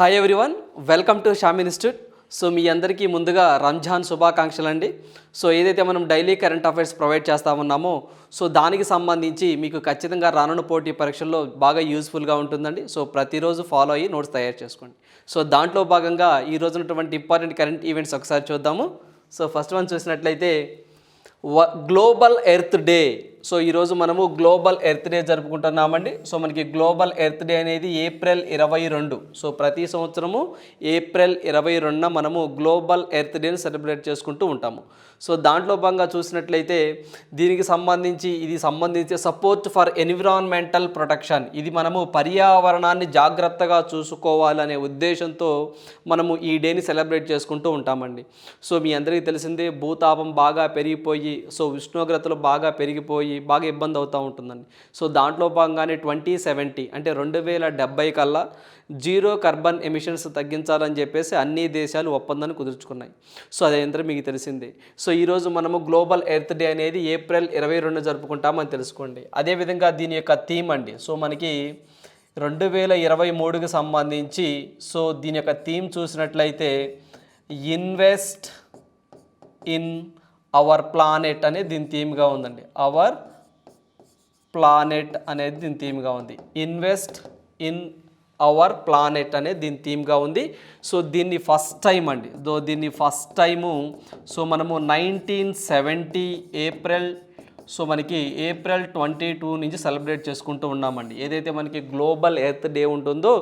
Hi everyone welcome to Sham institute so మీ అందరికీ ముందుగా రంజాన్ శుభాకాంక్షలు అండి సో ఏదైతే మనం డైలీ కరెంట్ అఫైర్స్ ప్రొవైడ్ చేస్తా ఉన్నామో సో దానికి సంబంధించి మీకు ఖచ్చితంగా రానున్న పోటీ పరీక్షల్లో బాగా యూస్ఫుల్గా ఉంటుందండి. సో ప్రతిరోజు ఫాలో అయ్యి నోట్స్ తయారు చేసుకోండి. సో దాంట్లో భాగంగా ఈ రోజునటువంటి ఇంపార్టెంట్ కరెంట్ ఈవెంట్స్ ఒకసారి చూద్దాము. సో ఫస్ట్ వన్ చూసినట్లయితే వ గ్లోబల్ ఎర్త్ డే సో ఈరోజు మనము గ్లోబల్ ఎర్త్ డే జరుపుకుంటున్నామండి. సో మనకి గ్లోబల్ ఎర్త్ డే అనేది ఏప్రిల్ ఇరవై రెండు. సో ప్రతి సంవత్సరము ఏప్రిల్ ఇరవై రెండున మనము గ్లోబల్ ఎర్త్ డేని సెలబ్రేట్ చేసుకుంటూ ఉంటాము. సో దాంట్లో భాగంగా చూసినట్లయితే దీనికి సంబంధించి ఇది సంబంధించి సపోర్ట్ ఫర్ ఎన్విరాన్మెంటల్ ప్రొటెక్షన్. ఇది మనము పర్యావరణాన్ని జాగ్రత్తగా చూసుకోవాలనే ఉద్దేశంతో మనము ఈ డేని సెలబ్రేట్ చేసుకుంటూ ఉంటామండి. సో మీ అందరికీ తెలిసిందే భూతాపం బాగా పెరిగిపోయి సో ఉష్ణోగ్రతలు బాగా పెరిగిపోయి బాగా ఇబ్బంది అవుతూ ఉంటుందండి. సో దాంట్లో భాగంగానే ట్వంటీ సెవెంటీ అంటే రెండు వేల డెబ్బై కల్లా జీరో కార్బన్ ఎమిషన్స్ తగ్గించాలని చెప్పేసి అన్ని దేశాలు ఒప్పందాన్ని కుదుర్చుకున్నాయి. సో అదేంటో మీకు తెలిసిందే. సో ఈరోజు మనము గ్లోబల్ ఎర్త్ డే అనేది ఏప్రిల్ ఇరవై రెండు జరుపుకుంటామని తెలుసుకోండి. అదేవిధంగా దీని యొక్క థీమ్ అండి. సో మనకి రెండు వేల ఇరవై మూడుకి సంబంధించి సో దీని యొక్క థీమ్ చూసినట్లయితే ఇన్వెస్ట్ ఇన్ అవర్ ప్లానెట్ అనేది దీని థీమ్గా ఉందండి. అవర్ ప్లానెట్ అనేది దీని థీమ్గా ఉంది. ఇన్వెస్ట్ ఇన్ అవర్ ప్లానెట్ అనేది దీని థీమ్గా ఉంది. సో దీన్ని ఫస్ట్ టైం అండి. దో దీన్ని ఫస్ట్ టైము సో మనము నైన్టీన్ సెవెంటీ ఏప్రిల్ సో మనకి ఏప్రిల్ ట్వంటీ టూ నుంచి సెలబ్రేట్ చేసుకుంటూ ఉన్నామండి. ఏదైతే మనకి గ్లోబల్ ఎర్త్ డే ఉంటుందో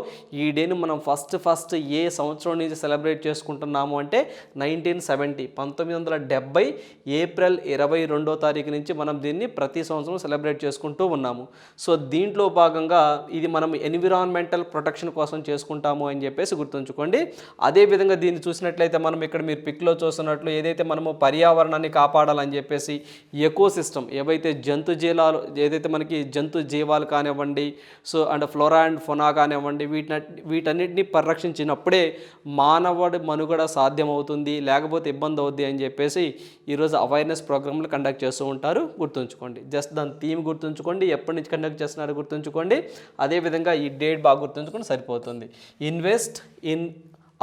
ఈ డేని మనం ఫస్ట్ ఫస్ట్ ఏ సంవత్సరం నుంచి సెలబ్రేట్ చేసుకుంటున్నాము అంటే నైన్టీన్ సెవెంటీ పంతొమ్మిది వందల డెబ్బై ఏప్రిల్ ఇరవై రెండో తారీఖు నుంచి మనం దీన్ని ప్రతి సంవత్సరం సెలబ్రేట్ చేసుకుంటూ ఉన్నాము. సో దీంట్లో భాగంగా ఇది మనం ఎన్విరాన్మెంటల్ ప్రొటెక్షన్ కోసం చేసుకుంటాము అని చెప్పేసి గుర్తుంచుకోండి. అదేవిధంగా దీన్ని చూసినట్లయితే మనం ఇక్కడ మీరు పిక్లో చూస్తున్నట్లు ఏదైతే మనము పర్యావరణాన్ని కాపాడాలని చెప్పేసి ఎకో సిస్టమ్ ఏవైతే జంతు జీవాలు ఏదైతే మనకి జంతు జీవాలు కానివ్వండి so and flora and fauna కానివ్వండి వీటిని వీటన్నిటిని పరిరక్షించినప్పుడే మానవుడి మనుగడ సాధ్యమవుతుంది లేకపోతే ఇబ్బంది అవుద్ది అని చెప్పేసి ఈరోజు అవేర్నెస్ ప్రోగ్రాంలు కండక్ట్ చేస్తూ ఉంటారు. గుర్తుంచుకోండి. జస్ట్ దాని థీమ్ గుర్తుంచుకోండి. ఎప్పటి నుంచి కండక్ట్ చేస్తున్నారు గుర్తుంచుకోండి. అదేవిధంగా ఈ డేట్ బాగా గుర్తుంచుకోండి సరిపోతుంది. ఇన్వెస్ట్ ఇన్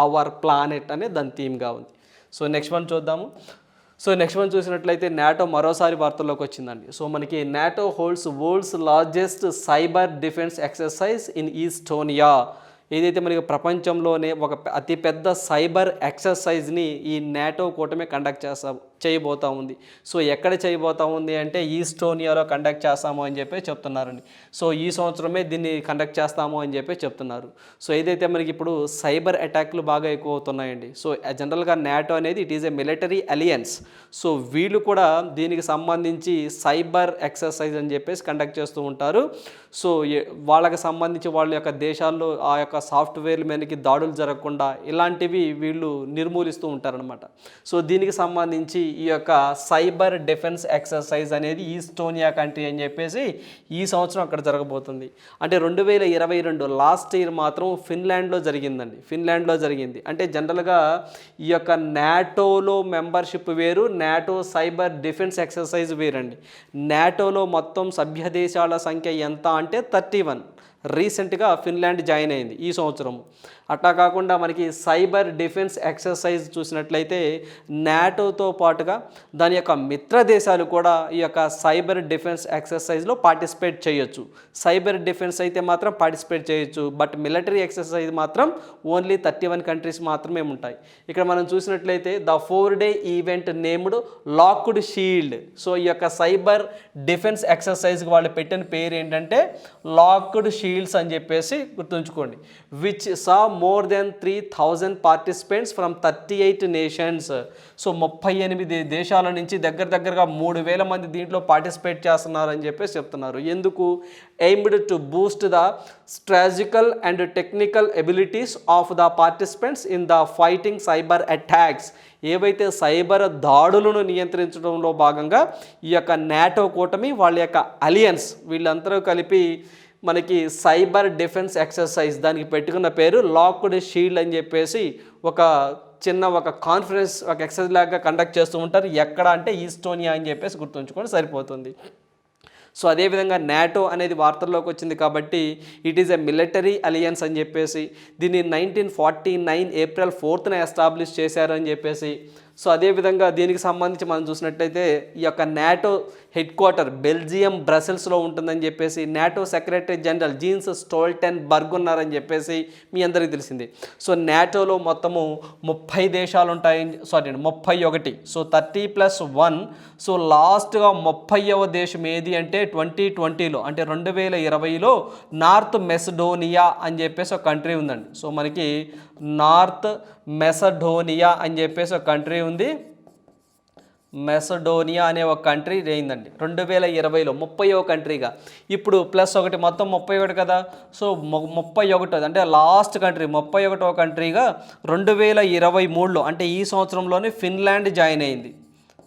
అవర్ ప్లానెట్ అనే దాని థీమ్గా ఉంది. సో నెక్స్ట్ వన్ చూద్దాము. సో నెక్స్ట్ మనం చూసినట్లయితే నాటో మరోసారి వార్తల్లోకి వచ్చిందండి. సో మనకి NATO holds world's largest cyber defence exercise in Estonia. ఏదైతే మనకి ప్రపంచంలోనే ఒక అతిపెద్ద సైబర్ ఎక్సర్సైజ్ని ఈ నాటో కూటమి కండక్ట్ చేస్తా చేయబోతా ఉంది. సో ఎక్కడ చేయబోతా ఉంది అంటే ఈస్టోనియాలో కండక్ట్ చేస్తాము అని చెప్పి చెప్తున్నారండి. సో ఈ సంవత్సరమే దీన్ని కండక్ట్ చేస్తాము అని చెప్పి చెప్తున్నారు. సో ఏదైతే మనకి ఇప్పుడు సైబర్ అటాక్లు బాగా ఎక్కువ అవుతున్నాయండి సో జనరల్గా నాటో అనేది it is a military alliance so వీళ్ళు కూడా దీనికి సంబంధించి సైబర్ ఎక్సర్సైజ్ అని చెప్పేసి కండక్ట్ చేస్తూ ఉంటారు. సో వాళ్ళకి సంబంధించి వాళ్ళ యొక్క దేశాల్లో ఆ యొక్క సాఫ్ట్వేర్ మీదకి దాడులు జరగకుండా ఇలాంటివి వీళ్ళు నిర్మూలిస్తూ ఉంటారనమాట సో దీనికి సంబంధించి ఈ యొక్క సైబర్ డిఫెన్స్ ఎక్సర్సైజ్ అనేది ఈస్టోనియా కంట్రీ అని చెప్పేసి ఈ సంవత్సరం అక్కడ జరగబోతుంది. అంటే రెండు వేల ఇరవై రెండు లాస్ట్ ఇయర్ మాత్రం ఫిన్లాండ్లో జరిగిందండి. ఫిన్లాండ్లో జరిగింది. అంటే జనరల్గా ఈ యొక్క నాటోలో మెంబర్షిప్ వేరు నాటో సైబర్ డిఫెన్స్ ఎక్సర్సైజ్ వేరండి. నాటోలో మొత్తం సభ్య దేశాల సంఖ్య ఎంత అంటే థర్టీ వన్. రీసెంట్గా ఫిన్లాండ్ జాయిన్ అయింది ఈ సంవత్సరం అట్లా కాకుండా మనకి సైబర్ డిఫెన్స్ ఎక్సర్సైజ్ చూసినట్లయితే నాటోతో పాటుగా దాని యొక్క మిత్ర దేశాలు కూడా ఈ యొక్క సైబర్ డిఫెన్స్ ఎక్సర్సైజ్లో పార్టిసిపేట్ చేయొచ్చు. సైబర్ డిఫెన్స్ అయితే మాత్రం పార్టిసిపేట్ చేయొచ్చు. బట్ మిలిటరీ ఎక్సర్సైజ్ మాత్రం ఓన్లీ థర్టీ వన్ కంట్రీస్ మాత్రమే ఉంటాయి. ఇక్కడ మనం చూసినట్లయితే the four day event named locked shield. So ఈ యొక్క సైబర్ డిఫెన్స్ ఎక్సర్సైజ్కి వాళ్ళు పెట్టిన పేరు ఏంటంటే లాక్డ్ షీల్డ్స్ అని చెప్పేసి గుర్తుంచుకోండి which saw more than three thousand participants from thirty eight nations so ముప్పై ఎనిమిది దేశాల నుంచి దగ్గర దగ్గరగా మూడు వేల మంది దీంట్లో పార్టిసిపేట్ చేస్తున్నారు అని చెప్పేసి చెప్తున్నారు. ఎందుకు? Aimed to boost the strategical and technical abilities of the participants in the fighting cyber attacks ఏవైతే సైబర్ దాడులను నియంత్రించడంలో భాగంగా ఈ యొక్క నాటో కూటమి వాళ్ళ యొక్క అలియన్స్ వీళ్ళందరూ కలిపి మనకి సైబర్ డిఫెన్స్ ఎక్సర్సైజ్ దానికి పెట్టుకున్న పేరు లాక్డ్ షీల్డ్ అని చెప్పేసి ఒక చిన్న ఒక కాన్ఫరెన్స్ ఒక ఎక్సర్సైజ్ లాగా కండక్ట్ చేస్తూ ఉంటారు. ఎక్కడ అంటే ఈస్టోనియా అని చెప్పేసి గుర్తుంచుకొని సరిపోతుంది. సో అదేవిధంగా నాటో అనేది వార్తల్లోకి వచ్చింది కాబట్టి it is a military alliance అని చెప్పేసి దీన్ని నైన్టీన్ ఫార్టీ నైన్ ఏప్రిల్ ఫోర్త్న ఎస్టాబ్లిష్ చేశారు అని చెప్పేసి. సో అదేవిధంగా దీనికి సంబంధించి మనం చూసినట్లయితే ఈ యొక్క నాటో హెడ్ క్వార్టర్ బెల్జియం బ్రసెల్స్లో ఉంటుందని చెప్పేసి NATO secretary general Jens Stoltenberg ఉన్నారని చెప్పేసి మీ అందరికీ తెలిసింది. సో నాటోలో మొత్తము ముప్పై దేశాలు ఉంటాయి సారీ ముప్పై ఒకటి. So thirty plus one. So లాస్ట్గా ముప్పైవ దేశం ఏది అంటే ట్వంటీ ట్వంటీలో అంటే రెండు వేల ఇరవైలో నార్త్ మెసడోనియా అని చెప్పేసి ఒక కంట్రీ ఉందండి. సో మనకి నార్త్ మెసడోనియా అని చెప్పేసి ఒక కంట్రీ ఉంది. మెసడోనియా అనే ఒక కంట్రీ అయిందండి రెండు వేల ఇరవైలో ముప్పై ఒక కంట్రీగా ఇప్పుడు ప్లస్ ఒకటి మొత్తం ముప్పై ఒకటి కదా? సో ముప్పై ఒకటో అంటే లాస్ట్ కంట్రీ ముప్పై ఒకటో కంట్రీగా రెండు వేల ఇరవై మూడులో అంటే ఈ సంవత్సరంలోనే ఫిన్లాండ్ జాయిన్ అయింది.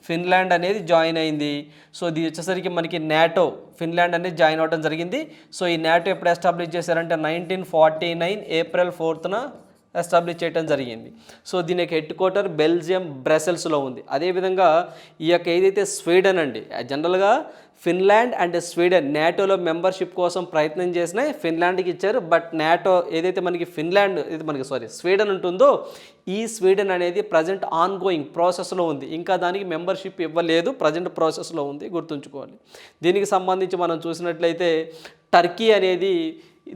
ఫిన్లాండ్ అనేది జాయిన్ అయింది. సో ఇది వచ్చేసరికి మనకి నాటో ఫిన్లాండ్ అనేది జాయిన్ అవ్వడం జరిగింది. సో ఈ నాటో ఎప్పుడు ఎస్టాబ్లిష్ చేశారంటే నైన్టీన్ ఫార్టీ నైన్ ఏప్రిల్ ఫోర్త్న ఎస్టాబ్లిష్ చేయడం జరిగింది. సో దీని యొక్క హెడ్ క్వార్టర్ బెల్జియం బ్రసెల్స్లో ఉంది. అదేవిధంగా ఈ యొక్క ఏదైతే స్వీడన్ అండి జనరల్గా ఫిన్లాండ్ అండ్ స్వీడన్ నాటోలో మెంబర్షిప్ కోసం ప్రయత్నం చేసినాయి ఫిన్లాండ్కి ఇచ్చారు. బట్ నాటో ఏదైతే మనకి ఫిన్లాండ్ ఇది మనకి సారీ స్వీడన్ ఉంటుందో ఈ స్వీడన్ అనేది ప్రజెంట్ ఆన్ గోయింగ్ ప్రాసెస్లో ఉంది. ఇంకా దానికి మెంబర్షిప్ ఇవ్వలేదు. ప్రజెంట్ ప్రాసెస్లో ఉంది. గుర్తుంచుకోవాలి. దీనికి సంబంధించి మనం చూసినట్లయితే టర్కీ అనేది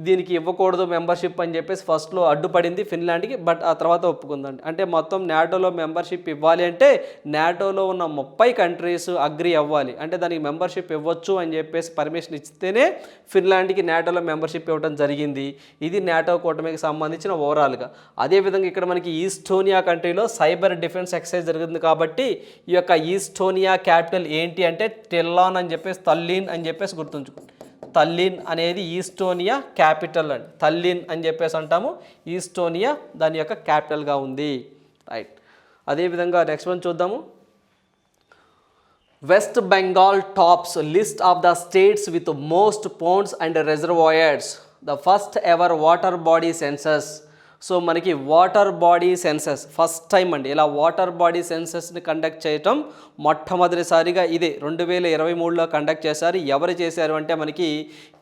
దీనికి ఇవ్వకూడదు మెంబర్షిప్ అని చెప్పేసి ఫస్ట్లో అడ్డుపడింది ఫిన్లాండ్కి బట్ ఆ తర్వాత ఒప్పుకుందండి. అంటే మొత్తం నాటోలో మెంబర్షిప్ ఇవ్వాలి అంటే నాటోలో ఉన్న ముప్పై కంట్రీస్ అగ్రి అవ్వాలి. అంటే దానికి మెంబర్షిప్ ఇవ్వచ్చు అని చెప్పేసి పర్మిషన్ ఇస్తేనే ఫిన్లాండ్కి నాటోలో మెంబర్షిప్ ఇవ్వడం జరిగింది. ఇది నాటో కూటమికి సంబంధించిన ఓవరాల్గా. అదేవిధంగా ఇక్కడ మనకి ఈస్టోనియా కంట్రీలో సైబర్ డిఫెన్స్ ఎక్సైజ్ జరుగుతుంది కాబట్టి ఈ యొక్క ఈస్టోనియా క్యాపిటల్ ఏంటి అంటే టెల్లాన్ అని చెప్పేసి తల్లీన్ అని చెప్పేసి గుర్తుంచుకోండి. తల్లిన్ అనేది ఈస్టోనియా క్యాపిటల్ అండి. తల్లిన్ అని చెప్పేసి అంటాము. ఈస్టోనియా దాని యొక్క క్యాపిటల్గా ఉంది. రైట్. అదేవిధంగా నెక్స్ట్ వన్ చూద్దాము. West Bengal tops list of the states with most ponds and reservoirs. The first ever water body census. So మనకి water body census first time అండి. ఇలా వాటర్ బాడీ సెన్సస్ని కండక్ట్ చేయటం మొట్టమొదటిసారిగా ఇదే రెండు వేల ఇరవై మూడులో కండక్ట్ చేశారు. ఎవరు చేశారు అంటే మనకి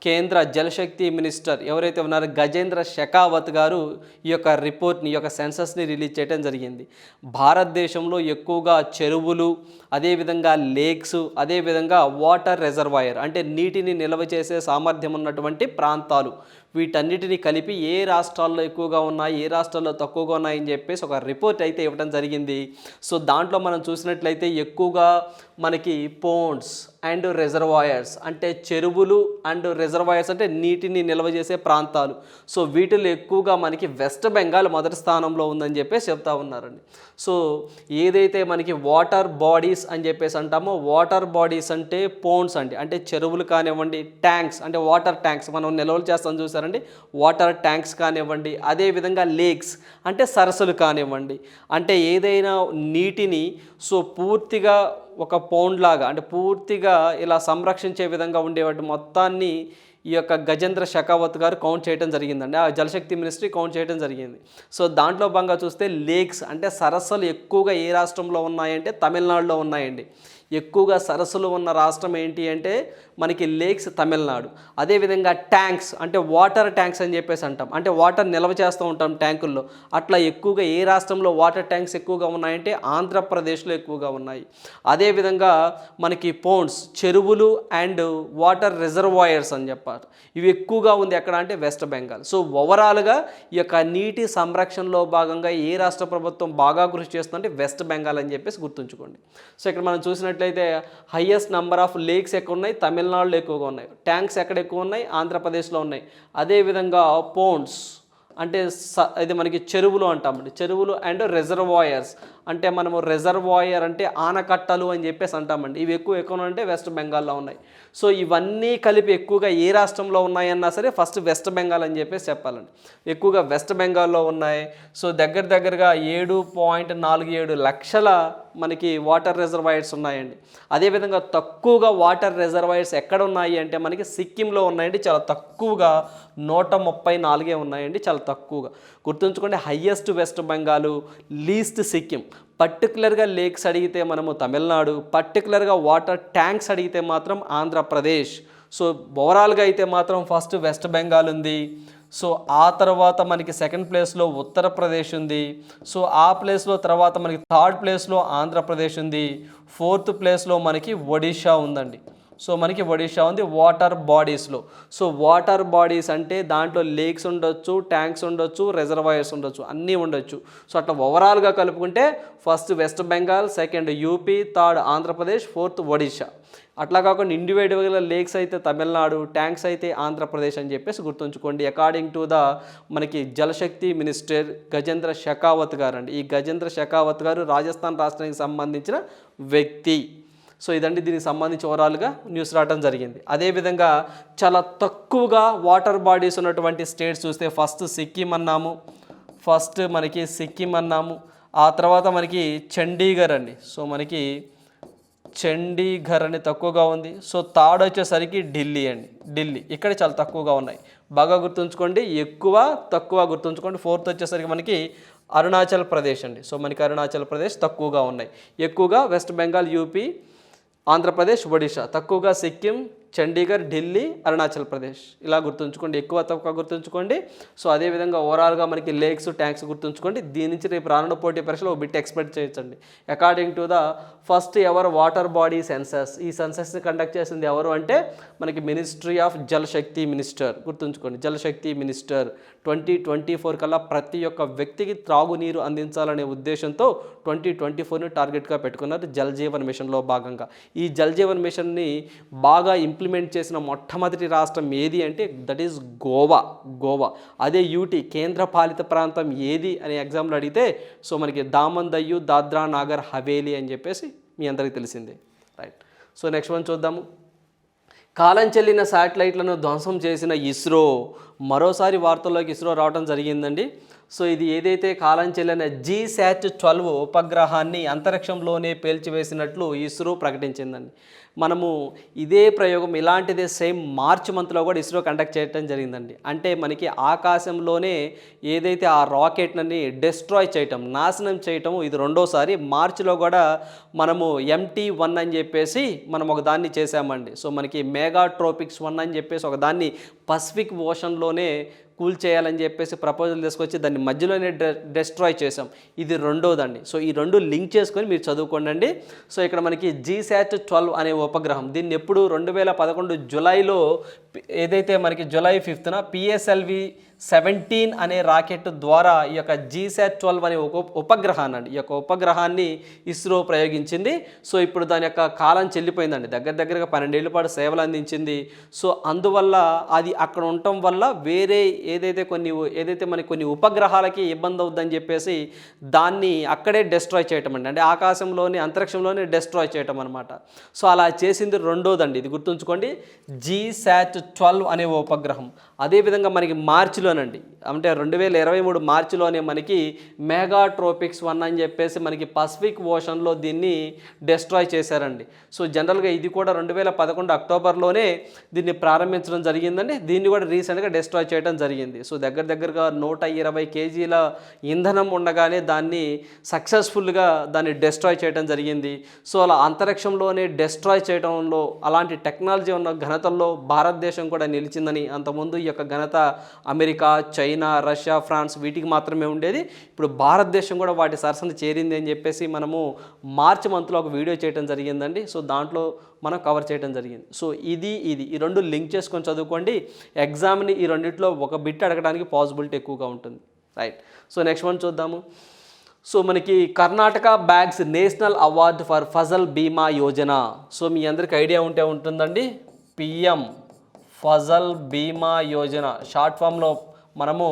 కేంద్ర జలశక్తి మినిస్టర్ ఎవరైతే ఉన్నారో గజేంద్ర షెకావత్ గారు ఈ యొక్క రిపోర్ట్ని ఈ యొక్క సెన్సస్ని రిలీజ్ చేయడం జరిగింది. భారతదేశంలో ఎక్కువగా చెరువులు అదేవిధంగా లేక్స్ అదేవిధంగా వాటర్ రిజర్వాయర్ అంటే నీటిని నిల్వ చేసే సామర్థ్యం ఉన్నటువంటి ప్రాంతాలు. వీటన్నిటిని కలిపి ఏ రాష్ట్రాల్లో ఎక్కువగా ఉన్నాయి ఏ రాష్ట్రాల్లో తక్కువగా ఉన్నాయని చెప్పేసి ఒక రిపోర్ట్ అయితే ఇవ్వడం జరిగింది. సో దాంట్లో మనం చూసినట్లయితే ఎక్కువగా మనకి పోండ్స్ అండ్ రిజర్వాయర్స్ అంటే చెరువులు అండ్ రిజర్వాయర్స్ అంటే నీటిని నిల్వ చేసే ప్రాంతాలు. సో వీటిలో ఎక్కువగా మనకి వెస్ట్ బెంగాల్ మొదటి స్థానంలో ఉందని చెప్పేసి చెప్తా ఉన్నారండి. సో ఏదైతే మనకి వాటర్ బాడీస్ అని చెప్పేసి అంటామో వాటర్ బాడీస్ అంటే పోన్స్ అండి. అంటే చెరువులు కానివ్వండి ట్యాంక్స్ అంటే వాటర్ ట్యాంక్స్. మనం నిల్వలు చేస్తాం చూసారండి? వాటర్ ట్యాంక్స్ కానివ్వండి అదేవిధంగా లేక్స్ అంటే సరస్సులు కానివ్వండి. అంటే ఏదైనా నీటిని సో పూర్తిగా ఒక పౌండ్ లాగా అంటే పూర్తిగా ఇలా సంరక్షించే విధంగా ఉండేవాటి మొత్తాన్ని ఈ యొక్క గజేంద్ర షకావత్ గారు కౌంట్ చేయడం జరిగిందండి. ఆ జలశక్తి మినిస్ట్రీ కౌంట్ చేయడం జరిగింది. సో దాంట్లో భాగంగా చూస్తే లేక్స్ అంటే సరస్సులు ఎక్కువగా ఏ రాష్ట్రంలో ఉన్నాయంటే తమిళనాడులో ఉన్నాయండి. ఎక్కువగా సరస్సులు ఉన్న రాష్ట్రం ఏంటి అంటే మనకి లేక్స్ తమిళనాడు. అదేవిధంగా ట్యాంక్స్ అంటే వాటర్ ట్యాంక్స్ అని చెప్పేసి అంటాం. అంటే వాటర్ నిల్వ చేస్తూ ఉంటాం ట్యాంకుల్లో. అట్లా ఎక్కువగా ఏ రాష్ట్రంలో వాటర్ ట్యాంక్స్ ఎక్కువగా ఉన్నాయంటే ఆంధ్రప్రదేశ్లో ఎక్కువగా ఉన్నాయి. అదేవిధంగా మనకి పోండ్స్ చెరువులు అండ్ వాటర్ రిజర్వాయర్స్ అని చెప్పారు. ఇవి ఎక్కువగా ఉంది ఎక్కడ అంటే వెస్ట్ బెంగాల్. సో ఓవరాల్గా ఈ యొక్క నీటి సంరక్షణలో భాగంగా ఏ రాష్ట్ర ప్రభుత్వం బాగా కృషి చేస్తుందంటే వెస్ట్ బెంగాల్ అని చెప్పేసి గుర్తుంచుకోండి. సో ఇక్కడ మనం చూసినట్లయితే హయ్యెస్ట్ నెంబర్ ఆఫ్ లేక్స్ ఎక్కువ ఉన్నాయి తమిళ తమిళనాడులో ఎక్కువగా ఉన్నాయి. ట్యాంక్స్ ఎక్కడ ఎక్కువ ఉన్నాయి? ఆంధ్రప్రదేశ్లో ఉన్నాయి. అదేవిధంగా పోండ్స్ అంటే స ఇది మనకి చెరువులు అంటామండి చెరువులు అండ్ రిజర్వాయర్స్ అంటే మనము రిజర్వాయర్ అంటే ఆనకట్టలు అని చెప్పేసి అంటామండి. ఇవి ఎక్కువ ఎక్కువ అంటే వెస్ట్ బెంగాల్లో ఉన్నాయి. సో ఇవన్నీ కలిపి ఎక్కువగా ఏ రాష్ట్రంలో ఉన్నాయన్నా సరే ఫస్ట్ వెస్ట్ బెంగాల్ అని చెప్పేసి చెప్పాలండి. ఎక్కువగా వెస్ట్ బెంగాల్లో ఉన్నాయి. సో దగ్గర దగ్గరగా ఏడు పాయింట్ నాలుగు ఏడు లక్షల మనకి వాటర్ రిజర్వాయర్స్ ఉన్నాయండి. అదేవిధంగా తక్కువగా వాటర్ రిజర్వాయర్స్ ఎక్కడ ఉన్నాయి అంటే మనకి సిక్కింలో ఉన్నాయండి. చాలా తక్కువగా నూట ముప్పై నాలుగే ఉన్నాయండి. చాలా తక్కువగా. గుర్తుంచుకోండి highest West Bengal least Sikkim పర్టికులర్గా లేక్స్ అడిగితే మనము తమిళనాడు పర్టికులర్గా వాటర్ ట్యాంక్స్ అడిగితే మాత్రం ఆంధ్రప్రదేశ్. సో ఓవరాల్గా అయితే మాత్రం ఫస్ట్ వెస్ట్ బెంగాల్ ఉంది. సో ఆ తర్వాత మనకి సెకండ్ ప్లేస్లో ఉత్తరప్రదేశ్ ఉంది. సో ఆ ప్లేస్లో తర్వాత మనకి థర్డ్ ప్లేస్లో ఆంధ్రప్రదేశ్ ఉంది. ఫోర్త్ ప్లేస్లో మనకి ఒడిషా ఉందండి. సో మనకి ఒడిషా ఉంది? వాటర్ బాడీస్లో సో వాటర్ బాడీస్ అంటే దాంట్లో లేక్స్ ఉండొచ్చు ట్యాంక్స్ ఉండొచ్చు రిజర్వాయర్స్ ఉండొచ్చు అన్నీ ఉండొచ్చు. సో అట్లా ఓవరాల్గా కలుపుకుంటే first West Bengal second UP third Andhra Pradesh fourth Odisha అట్లా కాకుండా ఇండివిజువల్గా లేక్స్ అయితే తమిళనాడు ట్యాంక్స్ అయితే ఆంధ్రప్రదేశ్ అని చెప్పేసి గుర్తుంచుకోండి. అకార్డింగ్ టు ద మనకి జలశక్తి మినిస్టర్ గజేంద్ర షెకావత్ గారు అండి. ఈ గజేంద్ర షెకావత్ గారు రాజస్థాన్ రాష్ట్రానికి సంబంధించిన వ్యక్తి. సో ఇదండి దీనికి సంబంధించి ఓవరాల్గా న్యూస్ రావడం జరిగింది. అదేవిధంగా చాలా తక్కువగా వాటర్ బాడీస్ ఉన్నటువంటి స్టేట్స్ చూస్తే ఫస్ట్ సిక్కిం అన్నాము ఫస్ట్ మనకి సిక్కిం అన్నాము ఆ తర్వాత మనకి చండీగఢ్ అండి. సో మనకి చండీఘర్ అని తక్కువగా ఉంది. సో థర్డ్ వచ్చేసరికి ఢిల్లీ అండి. ఢిల్లీ ఇక్కడ చాలా తక్కువగా ఉన్నాయి. బాగా గుర్తుంచుకోండి ఎక్కువ తక్కువ గుర్తుంచుకోండి. ఫోర్త్ వచ్చేసరికి మనకి అరుణాచల్ ప్రదేశ్ అండి. సో మనకి అరుణాచల్ ప్రదేశ్ తక్కువగా ఉన్నాయి. ఎక్కువగా వెస్ట్ బెంగాల్ యూపీ ఆంధ్రప్రదేశ్ ఒడిషా తక్కువగా సిక్కిం చండీగఢ్ ఢిల్లీ అరుణాచల్ ప్రదేశ్. ఇలా గుర్తుంచుకోండి. ఎక్కువ తక్కువ గుర్తుంచుకోండి. సో అదేవిధంగా ఓవరాల్గా మనకి లేక్స్ ట్యాంక్స్ గుర్తుంచుకోండి. దీని నుంచి రేపు రానున్న పోటీ పరీక్షలో బిట్ ఎక్స్పెక్ట్ చేయొచ్చండి. According to the first ever water body census ఈ సెన్సస్ని కండక్ట్ చేసింది ఎవరు అంటే మనకి మినిస్ట్రీ ఆఫ్ జలశక్తి మినిస్టర్ గుర్తుంచుకోండి Jal Shakti minister twenty twenty four కల్లా ప్రతి ఒక్క వ్యక్తికి త్రాగునీరు అందించాలనే ఉద్దేశంతో ట్వంటీ ట్వంటీ ఫోర్ని టార్గెట్గా పెట్టుకున్నారు జల్ జీవన్ మిషన్లో భాగంగా. ఈ జల్ జీవన్ మిషన్ని బాగా ఇంప్లిమెంట్ చేసిన మొట్టమొదటి రాష్ట్రం ఏది అంటే దట్ ఈస్ గోవా గోవా. అదే యూటీ కేంద్ర పాలిత ప్రాంతం ఏది అనే ఎగ్జామ్లో అడిగితే సో మనకి దామన్ దయ్యు దాద్రా నాగర్ హవేలీ అని చెప్పేసి మీ అందరికీ తెలిసిందే. రైట్. సో నెక్స్ట్ వన్ చూద్దాము. కాలం చెల్లిన శాటిలైట్లను ధ్వంసం చేసిన ఇస్రో మరోసారి వార్తల్లోకి ఇస్రో రావడం జరిగిందండి. సో ఇది ఏదైతే కాలం చెల్లిన జీ శాట్ ట్వెల్వ్ ఉపగ్రహాన్ని అంతరిక్షంలోనే పేల్చివేసినట్లు ఇస్రో ప్రకటించిందండి. మనము ఇదే ప్రయోగం ఇలాంటిదే సేమ్ మార్చ్ మంత్లో కూడా ఇస్రో కండక్ట్ చేయడం జరిగిందండి. అంటే మనకి ఆకాశంలోనే ఏదైతే ఆ రాకెట్ని డిస్ట్రాయ్ చేయటం నాశనం చేయటం ఇది రెండోసారి మార్చిలో కూడా మనము ఎంటీ వన్ అని చెప్పేసి మనం ఒక దాన్ని చేసామండి సో మనకి మెగాట్రోపిక్స్ వన్ అని చెప్పేసి ఒక దాన్ని పసిఫిక్ ఓషన్లోనే కూల్ చేయాలని చెప్పేసి ప్రపోజల్ తీసుకొచ్చి దాన్ని మధ్యలోనే డెస్ట్రాయ్ చేసాం ఇది రెండోదండి. సో ఈ రెండు లింక్ చేసుకొని మీరు చదువుకోండి సో ఇక్కడ మనకి జీశాట్ ట్వెల్వ్ అనే ఉపగ్రహం. దీన్ని ఎప్పుడు రెండు వేల పదకొండు జులైలో ఏదైతే మనకి జులై ఫిఫ్త్న పిఎస్ఎల్వి సెవెంటీన్ అనే రాకెట్ ద్వారా ఈ యొక్క జీశాట్ ట్వెల్వ్ అనే ఒక ఉపగ్రహాన్ని అండి ఈ యొక్క ఉపగ్రహాన్ని ఇస్రో ప్రయోగించింది. సో ఇప్పుడు దాని యొక్క కాలం చెల్లిపోయిందండి. దగ్గర దగ్గరగా పన్నెండేళ్ళ పాటు సేవలు అందించింది. సో అందువల్ల అది అక్కడ ఉండటం వల్ల వేరే ఏదైతే కొన్ని ఏదైతే మనకి కొన్ని ఉపగ్రహాలకి ఇబ్బంది అవుద్దని చెప్పేసి దాన్ని అక్కడే డిస్ట్రాయ్ చేయటం అండి అంటే ఆకాశంలోని అంతరిక్షంలోనే డిస్ట్రాయ్ చేయటం అనమాట సో అలా చేసింది రెండోదండి. ఇది గుర్తుంచుకోండి. జీ శాట్ ట్వెల్వ్ అనే ఉపగ్రహం. అదేవిధంగా మనకి మార్చిలో మార్చిలోనండి అంటే రెండు వేల ఇరవై మూడు మార్చిలోనే మనకి మెగాట్రోపిక్స్ వన్ అని చెప్పేసి మనకి పసిఫిక్ ఓషన్లో దీన్ని డెస్ట్రాయ్ చేశారండి. సో జనరల్గా ఇది కూడా రెండు వేల పదకొండు అక్టోబర్లోనే దీన్ని ప్రారంభించడం జరిగిందండి. దీన్ని కూడా రీసెంట్గా డెస్ట్రాయ్ చేయడం జరిగింది. సో దగ్గర దగ్గరగా నూట ఇరవై కేజీల ఇంధనం ఉండగానే దాన్ని సక్సెస్ఫుల్గా దాన్ని డెస్ట్రాయ్ చేయడం జరిగింది. సో అలా అంతరిక్షంలోనే డెస్ట్రాయ్ చేయడంలో అలాంటి టెక్నాలజీ ఉన్న ఘనతల్లో భారతదేశం కూడా నిలిచిందని అంతకుముందు ఈ యొక్క ఘనత అమెరికా చైనా రష్యా ఫ్రాన్స్ వీటికి మాత్రమే ఉండేది. ఇప్పుడు భారతదేశం కూడా వాటి సరసన చేరింది అని చెప్పేసి మనము మార్చ్ మంత్లో ఒక వీడియో చేయడం జరిగిందండి. సో దాంట్లో మనం కవర్ చేయడం జరిగింది. సో ఇది ఇది ఈ రెండు లింక్ చేసుకొని చదువుకోండి. ఎగ్జామ్ని ఈ రెండిట్లో ఒక బిట్ అడగడానికి పాసిబిలిటీ ఎక్కువగా ఉంటుంది. రైట్. సో నెక్స్ట్ వన్ చూద్దాము. సో మనకి Karnataka bags national award for Fasal Bima Yojana. So మీ అందరికి ఐడియా ఉంటే ఉంటుందండి. పిఎం ఫజల్ బీమా యోజన. షార్ట్ ఫామ్లో మనము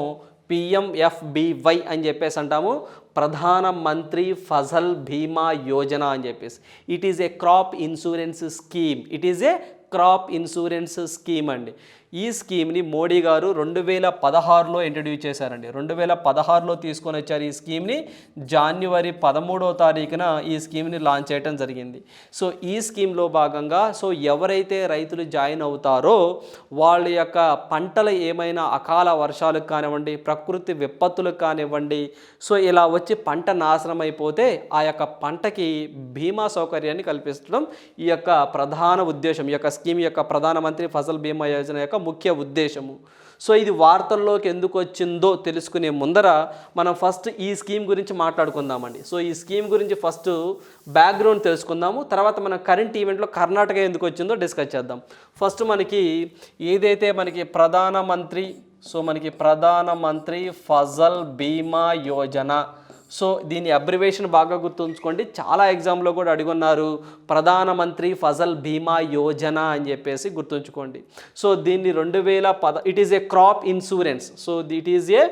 పిఎంఎఫ్బివై అని చెప్పేసి అంటాము. ప్రధాన మంత్రి ఫజల్ బీమా యోజన అని చెప్పేసి. It is a crop insurance scheme it is a crop insurance scheme అండి. ఈ స్కీమ్ని మోడీ గారు రెండు వేల పదహారులో ఇంట్రడ్యూస్ చేశారండి. రెండు వేల పదహారులో తీసుకొని వచ్చారు ఈ స్కీమ్ని. జాన్యువరి పదమూడో తారీఖున ఈ స్కీమ్ని లాంచ్ చేయడం జరిగింది. సో ఈ స్కీమ్లో భాగంగా సో ఎవరైతే రైతులు జాయిన్ అవుతారో వాళ్ళ యొక్క పంటలు ఏమైనా అకాల వర్షాలకు కానివ్వండి ప్రకృతి విపత్తులకు కానివ్వండి సో ఇలా వచ్చి పంట నాశనం అయిపోతే ఆ యొక్క పంటకి బీమా సౌకర్యాన్ని కల్పించడం ఈ యొక్క ప్రధాన ఉద్దేశం. ఈ యొక్క స్కీమ్ యొక్క ప్రధానమంత్రి ఫసల్ బీమా యోజన యొక్క ముఖ్య ఉద్దేశము. సో ఇది వార్తల్లోకి ఎందుకు వచ్చిందో తెలుసుకునే ముందర మనం ఫస్ట్ ఈ స్కీమ్ గురించి మాట్లాడుకుందామండి. సో ఈ స్కీమ్ గురించి ఫస్ట్ బ్యాక్గ్రౌండ్ తెలుసుకుందాము. తర్వాత మనం కరెంట్ ఈవెంట్లో కర్ణాటక ఎందుకు వచ్చిందో డిస్కస్ చేద్దాం. ఫస్ట్ మనకి ఏదైతే మనకి ప్రధానమంత్రి సో మనకి ప్రధానమంత్రి ఫజల్ బీమా యోజన సో దీని అబ్రివేషన్ బాగా గుర్తుంచుకోండి. చాలా ఎగ్జామ్లో కూడా అడుగున్నారు ప్రధానమంత్రి ఫజల్ బీమా యోజన అని చెప్పేసి గుర్తుంచుకోండి. సో దీన్ని రెండు వేల పద it is a crop insurance so it is a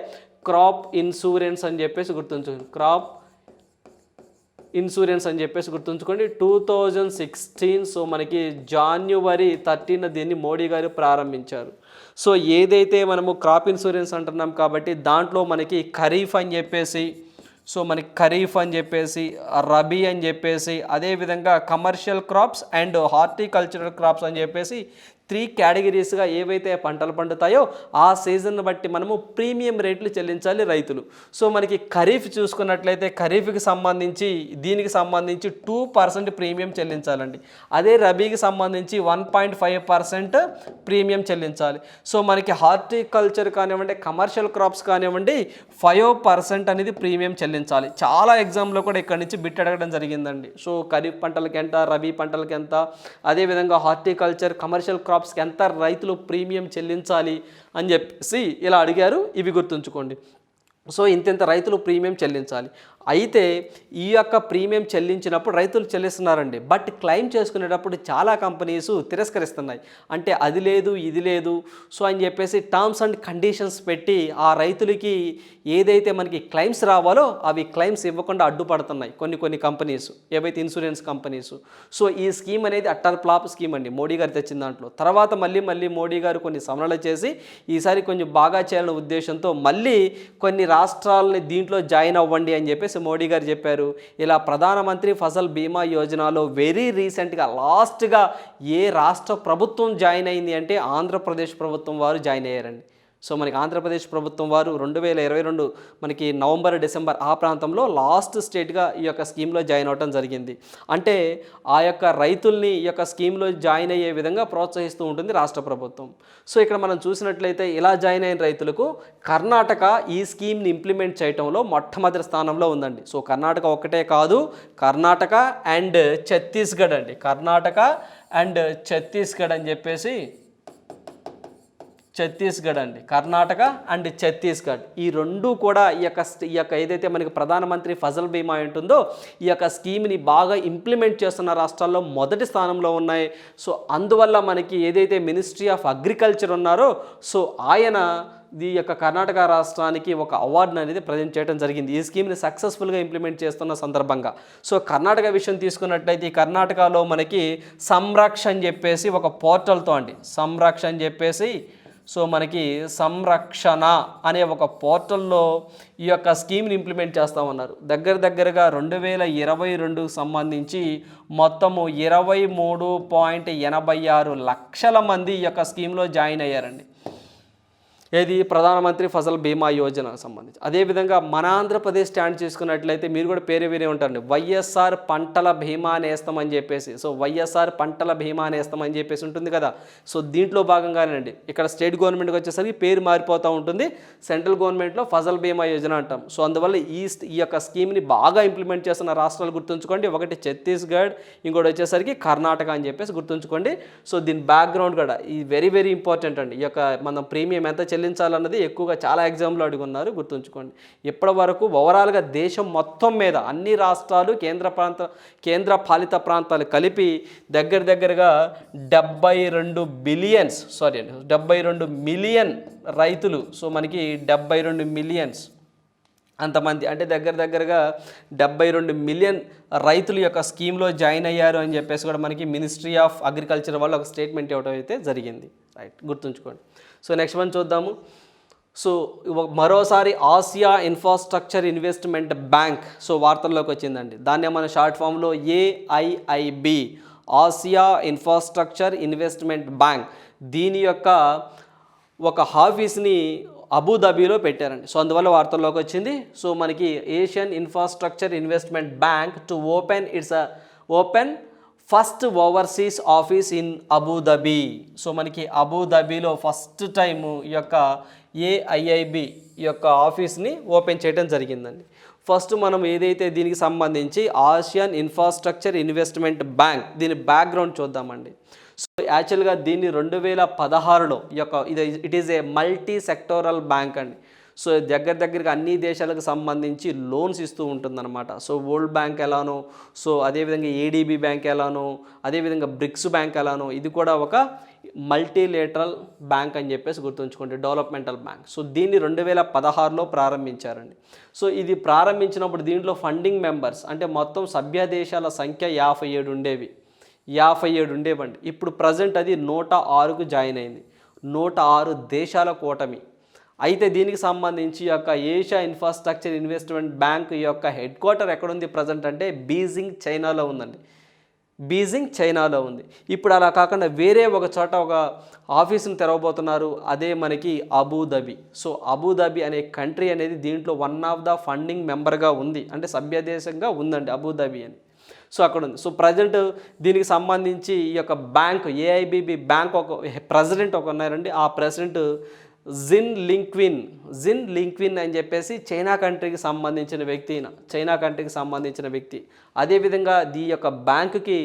crop insurance అని చెప్పేసి గుర్తుంచుకోండి. క్రాప్ ఇన్సూరెన్స్ అని చెప్పేసి గుర్తుంచుకోండి. టూ థౌజండ్ సిక్స్టీన్ సో మనకి జాన్యువరి థర్టీన్ దీన్ని మోడీ గారు ప్రారంభించారు. సో ఏదైతే మనము క్రాప్ ఇన్సూరెన్స్ అంటున్నాం కాబట్టి దాంట్లో మనకి ఖరీఫ్ అని చెప్పేసి సో మనకి ఖరీఫ్ అని చెప్పేసి రబీ అని చెప్పేసి అదేవిధంగా commercial crops and horticultural crops అని చెప్పేసి త్రీ కేటగిరీస్గా ఏవైతే పంటలు పండుతాయో ఆ సీజన్ బట్టి మనము ప్రీమియం రేట్లు చెల్లించాలి రైతులు. సో మనకి ఖరీఫ్ చూసుకున్నట్లయితే ఖరీఫ్కి సంబంధించి దీనికి సంబంధించి టూ పర్సెంట్ ప్రీమియం చెల్లించాలండి. అదే రబీకి సంబంధించి one point five percent premium చెల్లించాలి. సో మనకి హార్టికల్చర్ కానివ్వండి కమర్షియల్ క్రాప్స్ కానివ్వండి ఫైవ్ పర్సెంట్ అనేది ప్రీమియం చెల్లించాలి. చాలా ఎగ్జామ్లో కూడా ఇక్కడ నుంచి బిట్ అడగడం జరిగిందండి. సో ఖరీఫ్ పంటలకి ఎంత రబీ పంటలకి ఎంత అదేవిధంగా హార్టికల్చర్ కమర్షియల్ క్రాప్ క్రాప్స్కి ఎంత రైతులు ప్రీమియం చెల్లించాలి అని చెప్పేసి ఇలా అడిగారు. ఇవి గుర్తుంచుకోండి. సో ఇంతెంత రైతులు ప్రీమియం చెల్లించాలి. అయితే ఈ యొక్క ప్రీమియం చెల్లించినప్పుడు రైతులు చెల్లిస్తున్నారండి. బట్ క్లెయిమ్ చేసుకునేటప్పుడు చాలా కంపెనీస్ తిరస్కరిస్తున్నాయి. అంటే అది లేదు ఇది లేదు. సో అని చెప్పేసి టర్మ్స్ అండ్ కండిషన్స్ పెట్టి ఆ రైతులకి ఏదైతే మనకి క్లెయిమ్స్ రావాలో అవి క్లెయిమ్స్ ఇవ్వకుండా అడ్డుపడుతున్నాయి కొన్ని కొన్ని కంపెనీస్ ఏవైతే ఇన్సూరెన్స్ కంపెనీస్. సో ఈ స్కీమ్ అనేది అట్టర్ ప్లాప్ స్కీమ్ అండి. మోడీ గారు తెచ్చిన దాంట్లో. తర్వాత మళ్ళీ మళ్ళీ మోడీ గారు కొన్ని సవరణలు చేసి ఈసారి కొంచెం బాగా చేయాలనే ఉద్దేశంతో మళ్ళీ కొన్ని రాష్ట్రాలని దీంట్లో జాయిన్ అవ్వండి అని చెప్పేసి మోడీ గారు చెప్పారు ఇలా ప్రధానమంత్రి ఫసల్ బీమా యోజనలో వెరీ రీసెంట్గా లాస్ట్గా ఏ రాష్ట్ర ప్రభుత్వం జాయిన్ అయింది అంటే ఆంధ్రప్రదేశ్ ప్రభుత్వం వారు జాయిన్ అయ్యారండి. సో మనకి ఆంధ్రప్రదేశ్ ప్రభుత్వం వారు రెండు వేల ఇరవై రెండు మనకి నవంబర్ డిసెంబర్ ఆ ప్రాంతంలో లాస్ట్ స్టేట్గా ఈ యొక్క స్కీమ్లో జాయిన్ అవ్వడం జరిగింది. అంటే ఆ యొక్క రైతుల్ని ఈ యొక్క స్కీమ్లో జాయిన్ అయ్యే విధంగా ప్రోత్సహిస్తూ ఉంటుంది రాష్ట్ర ప్రభుత్వం. సో ఇక్కడ మనం చూసినట్లయితే ఇలా జాయిన్ అయిన రైతులకు కర్ణాటక ఈ స్కీమ్ని ఇంప్లిమెంట్ చేయడంలో మొట్టమొదటి స్థానంలో ఉందండి. సో కర్ణాటక ఒక్కటే కాదు కర్ణాటక అండ్ ఛత్తీస్గఢ్ అండి. కర్ణాటక అండ్ ఛత్తీస్గఢ్ అని చెప్పేసి ఛత్తీస్గఢ్ అండి. కర్ణాటక అండ్ ఛత్తీస్గఢ్. ఈ రెండు కూడా ఈ యొక్క ఈ యొక్క ఏదైతే మనకి ప్రధానమంత్రి ఫసల్ బీమా ఉంటుందో ఈ యొక్క స్కీమ్ని బాగా ఇంప్లిమెంట్ చేస్తున్న రాష్ట్రాల్లో మొదటి స్థానంలో ఉన్నాయి. సో అందువల్ల మనకి ఏదైతే మినిస్ట్రీ ఆఫ్ అగ్రికల్చర్ ఉన్నారో సో ఆయన ఈ యొక్క కర్ణాటక రాష్ట్రానికి ఒక అవార్డును అనేది ప్రజెంట్ చేయడం జరిగింది. ఈ స్కీమ్ని సక్సెస్ఫుల్గా ఇంప్లిమెంట్ చేస్తున్న సందర్భంగా. సో కర్ణాటక విషయం తీసుకున్నట్లయితే ఈ కర్ణాటకలో మనకి సంరక్ష అని చెప్పేసి ఒక పోర్టల్తో అండి. సంరక్ష అని చెప్పేసి సో మనకి సంరక్షణ అనే ఒక పోర్టల్లో ఈ యొక్క స్కీమ్ని ఇంప్లిమెంట్ చేస్తామన్నారు. దగ్గర దగ్గరగా రెండు వేల ఇరవై రెండుకు సంబంధించి మొత్తము ఇరవై మూడు పాయింట్ ఎనభై ఆరు లక్షల మంది ఈ యొక్క స్కీమ్లో జాయిన్ అయ్యారండి. ఏది? ప్రధానమంత్రి ఫసల్ బీమా యోజన సంబంధించి. అదేవిధంగా మన ఆంధ్రప్రదేశ్ స్టాండ్ చేసుకున్నట్లయితే మీరు కూడా పేరు వేరే ఉంటారండి. వైఎస్ఆర్ పంటల బీమా నేస్తామని అని చెప్పేసి సో వైఎస్ఆర్ పంటల బీమా నేస్తామని అని చెప్పేసి ఉంటుంది కదా. సో దీంట్లో భాగంగానేనండి. ఇక్కడ స్టేట్ గవర్నమెంట్కి వచ్చేసరికి పేరు మారిపోతూ ఉంటుంది. సెంట్రల్ గవర్నమెంట్లో ఫసల్ బీమా యోజన అంటాం. సో అందువల్ల ఈ ఈ యొక్క స్కీమ్ని బాగా ఇంప్లిమెంట్ చేస్తున్న రాష్ట్రాలు గుర్తుంచుకోండి. ఒకటి ఛత్తీస్గఢ్ ఇంకోటి వచ్చేసరికి కర్ణాటక అని చెప్పేసి గుర్తుంచుకోండి. సో దీని బ్యాక్గ్రౌండ్ కూడా ఈ వెరీ వెరీ ఇంపార్టెంట్ అండి. ఈ యొక్క మనం ప్రీమియం ఎంత చెల్లించాలన్నది ఎక్కువగా చాలా ఎగ్జామ్లో అడుగున్నారు గుర్తుంచుకోండి. ఇప్పటి వరకు ఓవరాల్గా దేశం మొత్తం మీద అన్ని రాష్ట్రాలు కేంద్ర ప్రాంత కేంద్ర పాలిత ప్రాంతాలు కలిపి దగ్గర దగ్గరగా డెబ్బై రెండు బిలియన్స్ సారీ అండి డెబ్బై రెండు మిలియన్ రైతులు సో మనకి డెబ్బై రెండు మిలియన్స్ అంతమంది అంటే దగ్గర దగ్గరగా డెబ్బై రెండు మిలియన్ రైతుల యొక్క స్కీమ్లో జాయిన్ అయ్యారు అని చెప్పేసి కూడా మనకి మినిస్ట్రీ ఆఫ్ అగ్రికల్చర్ వాళ్ళు ఒక స్టేట్మెంట్ ఇవ్వడం అయితే జరిగింది. రైట్ గుర్తుంచుకోండి. సో నెక్స్ట్ వన్ చూద్దాము. సో మరోసారి Asia infrastructure investment bank so వార్తల్లోకి వచ్చిందండి. దాన్ని మన షార్ట్ ఫామ్లో AIIB Asia infrastructure investment bank దీని యొక్క ఒక ఆఫీస్ని అబుదాబీలో పెట్టారండి. సో అందువల్ల వార్తల్లోకి వచ్చింది. సో మనకి Asian infrastructure investment bank to open its uh open first overseas office in Abu Dhabi so మనకి అబుదాబీలో ఫస్ట్ టైం ఈ యొక్క ఏఐఐబి యొక్క ఆఫీస్ని ఓపెన్ చేయడం జరిగిందండి. ఫస్ట్ మనం ఏదైతే దీనికి సంబంధించి ఆసియన్ ఇన్ఫ్రాస్ట్రక్చర్ ఇన్వెస్ట్మెంట్ బ్యాంక్ దీని బ్యాక్గ్రౌండ్ చూద్దామండి. సో యాక్చువల్గా దీన్ని రెండు వేల పదహారులో యొక్క ఇది it is a multi sectoral bank అండి. సో దగ్గర దగ్గరగా అన్ని దేశాలకు సంబంధించి లోన్స్ ఇస్తూ ఉంటుందన్నమాట. సో వరల్డ్ బ్యాంక్ ఎలానో సో అదేవిధంగా ఏడీబీ బ్యాంక్ ఎలానో అదేవిధంగా బ్రిక్స్ బ్యాంక్ ఎలానో ఇది కూడా ఒక మల్టీలేటరల్ బ్యాంక్ అని చెప్పేసి గుర్తుంచుకోండి డెవలప్మెంటల్ బ్యాంక్. సో దీన్ని రెండు వేల పదహారులో ప్రారంభించారండి. సో ఇది ప్రారంభించినప్పుడు దీంట్లో ఫండింగ్ మెంబర్స్ అంటే మొత్తం సభ్య దేశాల సంఖ్య యాభై ఏడు ఉండేవి. యాభై ఏడు ఉండేవండి. ఇప్పుడు ప్రజెంట్ అది నూట ఆరుకు జాయిన్ అయింది. నూట ఆరు దేశాల కూటమి. అయితే దీనికి సంబంధించి యొక్క ఏషియా ఇన్ఫ్రాస్ట్రక్చర్ ఇన్వెస్ట్మెంట్ బ్యాంక్ యొక్క హెడ్ క్వార్టర్ ఎక్కడుంది ప్రజెంట్ అంటే బీజింగ్ చైనాలో ఉందండి. బీజింగ్ చైనాలో ఉంది. ఇప్పుడు అలా కాకుండా వేరే ఒక చోట ఒక ఆఫీసును తెరవబోతున్నారు. అదే మనకి Abu Dhabi so Abu Dhabi అనే కంట్రీ అనేది దీంట్లో వన్ ఆఫ్ ద ఫండింగ్ మెంబర్గా ఉంది. అంటే సభ్యదేశంగా ఉందండి అబుదాబి అని. సో అక్కడ ఉంది. సో ప్రజెంట్ దీనికి సంబంధించి ఈ యొక్క బ్యాంక్ ఏఐబిబి బ్యాంక్ ఒక ప్రెసిడెంట్ ఒక ఉన్నారండి. ఆ president Jin Liqun Jin Liqun అని చెప్పేసి చైనా కంట్రీకి సంబంధించిన వ్యక్తి చైనా కంట్రీకి సంబంధించిన వ్యక్తి. అదేవిధంగా దీ యొక్క బ్యాంకుకి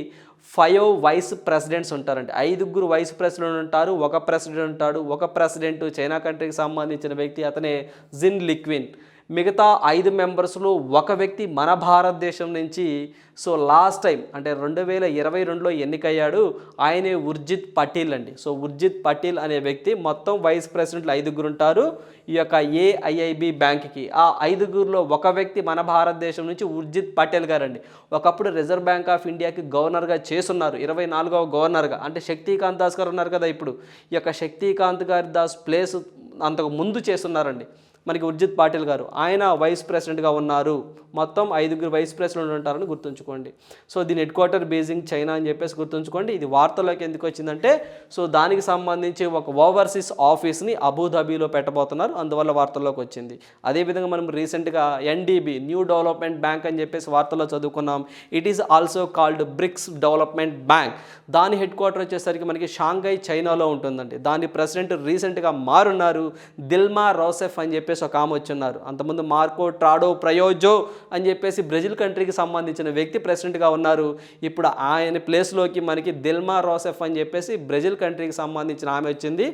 ఫైవ్ వైస్ ప్రెసిడెంట్స్ ఉంటారండి. ఐదుగురు వైస్ ప్రెసిడెంట్ ఉంటారు ఒక ప్రెసిడెంట్ ఉంటాడు ఒక ప్రెసిడెంట్ చైనా కంట్రీకి సంబంధించిన వ్యక్తి అతనే జిన్ లిక్విన్ మిగతా ఐదు మెంబర్స్లో ఒక వ్యక్తి మన భారతదేశం నుంచి. సో లాస్ట్ టైం అంటే రెండు వేల ఇరవై రెండులో ఎన్నికయ్యాడు. ఆయనే ఉర్జిత్ పటేల్ అండి. సో ఉర్జిత్ పటేల్ అనే వ్యక్తి మొత్తం వైస్ ప్రెసిడెంట్లు ఐదుగురు ఉంటారు. ఈ యొక్క ఏఐఐబి బ్యాంక్కి. ఆ ఐదుగురులో ఒక వ్యక్తి మన భారతదేశం నుంచి ఉర్జిత్ పటేల్ గారండి. ఒకప్పుడు రిజర్వ్ బ్యాంక్ ఆఫ్ ఇండియాకి గవర్నర్గా చేస్తున్నారు. ఇరవై నాలుగవ గవర్నర్గా. అంటే శక్తికాంత్ దాస్ గారు ఉన్నారు కదా ఇప్పుడు. ఈ యొక్క శక్తికాంత్ గారి దాస్ ప్లేస్ అంతకు ముందు చేస్తున్నారండి. మనకి ఉర్జిత్ పాటిల్ గారు. ఆయన వైస్ ప్రెసిడెంట్గా ఉన్నారు. మొత్తం ఐదుగురు వైస్ ప్రెసిడెంట్ ఉంటారని గుర్తుంచుకోండి. సో దీని హెడ్ క్వార్టర్ బీజింగ్ చైనా అని చెప్పేసి గుర్తుంచుకోండి. ఇది వార్తల్లోకి ఎందుకు వచ్చిందంటే సో దానికి సంబంధించి ఒక ఓవర్సీస్ ఆఫీస్ని అబుదాబీలో పెట్టబోతున్నారు. అందువల్ల వార్తల్లోకి వచ్చింది. అదేవిధంగా మనం రీసెంట్గా ఎన్డీబీ న్యూ డెవలప్మెంట్ బ్యాంక్ అని చెప్పేసి వార్తల్లో చదువుకున్నాం. It is also called BRICS development bank దాని హెడ్ క్వార్టర్ వచ్చేసరికి మనకి షాంఘై చైనాలో ఉంటుందండి. దాని ప్రెసిడెంట్ రీసెంట్గా మారున్నారు. దిల్మా రోసెఫ్ అని చెప్పి చెప్పేసి ఒక ఆమె వచ్చున్నారు. అంతకుముందు మార్కో ట్రాడో ప్రయోజో అని చెప్పేసి బ్రెజిల్ కంట్రీకి సంబంధించిన వ్యక్తి ప్రెసిడెంట్గా ఉన్నారు. ఇప్పుడు ఆయన ప్లేస్లోకి మనకి దిల్మా రోసెఫ్ అని చెప్పేసి బ్రెజిల్ కంట్రీకి సంబంధించిన ఆమె వచ్చింది.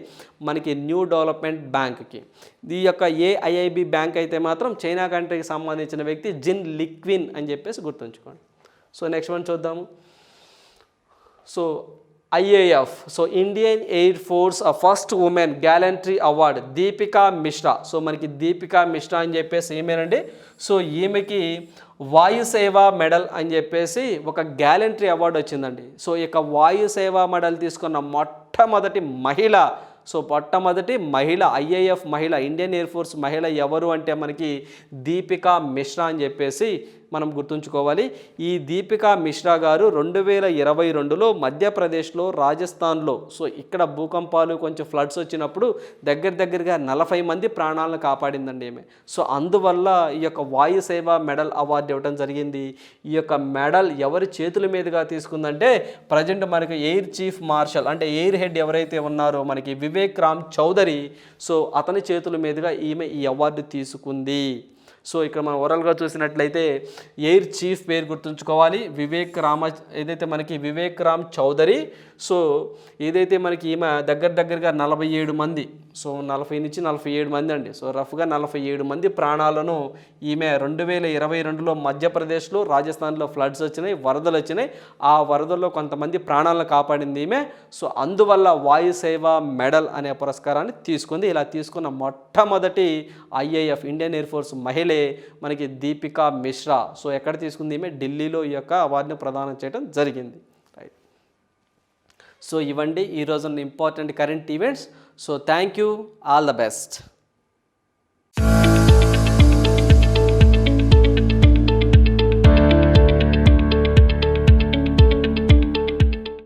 మనకి న్యూ డెవలప్మెంట్ బ్యాంక్కి. ఈ యొక్క ఏఐఐబి బ్యాంక్ అయితే మాత్రం చైనా కంట్రీకి సంబంధించిన వ్యక్తి జిన్ లిక్విన్ అని చెప్పేసి గుర్తుంచుకోండి. సో నెక్స్ట్ వన్ చూద్దాము. So IAF. So Indian Air Force first women gallantry award Deepika Mishra so మనకి దీపికా మిశ్రా అని చెప్పేసి ఈమెనండి. సో ఈమెకి వాయుసేవ మెడల్ అని చెప్పేసి ఒక గ్యాలంట్రీ అవార్డు వచ్చిందండి. సో ఇక వాయుసేవ మెడల్ తీసుకున్న మొట్టమొదటి మహిళ సో మొట్టమొదటి మహిళ ఐఏఎఫ్ మహిళ ఇండియన్ ఎయిర్ ఫోర్స్ మహిళ ఎవరు అంటే మనకి దీపికా మిశ్రా అని చెప్పేసి మనం గుర్తుంచుకోవాలి. ఈ దీపికా మిశ్రా గారు రెండు వేల ఇరవై రెండులో మధ్యప్రదేశ్లో రాజస్థాన్లో సో ఇక్కడ భూకంపాలు కొంచెం ఫ్లడ్స్ వచ్చినప్పుడు దగ్గర దగ్గరగా నలభై మంది ప్రాణాలను కాపాడిందండి ఈమె. సో అందువల్ల ఈ యొక్క వాయుసేవ మెడల్ అవార్డు ఇవ్వడం జరిగింది. ఈ యొక్క మెడల్ ఎవరి చేతుల మీదుగా తీసుకుందంటే ప్రజెంట్ మనకి ఎయిర్ చీఫ్ మార్షల్ అంటే ఎయిర్ హెడ్ ఎవరైతే ఉన్నారో మనకి వివేక్ రామ్ చౌదరి. సో అతని చేతుల మీదుగా ఈమె ఈ అవార్డు తీసుకుంది. సో ఇక్కడ మనం ఓవరాల్గా చూసినట్లయితే ఎయిర్ చీఫ్ పేరు గుర్తుంచుకోవాలి. వివేక్ రామ ఏదైతే మనకి వివేక్ రామ్ చౌదరి సో ఏదైతే మనకి ఈమె దగ్గర దగ్గరగా నలభై ఏడు మంది సో నలభై నుంచి నలభై ఏడు మంది అండి. సో రఫ్గా నలభై ఏడు మంది ప్రాణాలను ఈమె రెండు వేల ఇరవై రెండులో మధ్యప్రదేశ్లో రాజస్థాన్లో ఫ్లడ్స్ వచ్చినాయి వరదలు వచ్చినాయి. ఆ వరదల్లో కొంతమంది ప్రాణాలను కాపాడింది ఈమె. సో అందువల్ల వాయుసేవ మెడల్ అనే పురస్కారాన్ని తీసుకుంది. ఇలా తీసుకున్న మొట్టమొదటి ఐఏఎఫ్ ఇండియన్ ఎయిర్ ఫోర్స్ మహిళ మనకి దీపికా మిశ్రా. సో ఎక్కడ తీసుకుంది ఈమె? ఢిల్లీలో ఈ యొక్క అవార్డుని ప్రదానం చేయడం జరిగింది. రైట్ సో ఇవ్వండి. ఈరోజు important current events so thank you all the best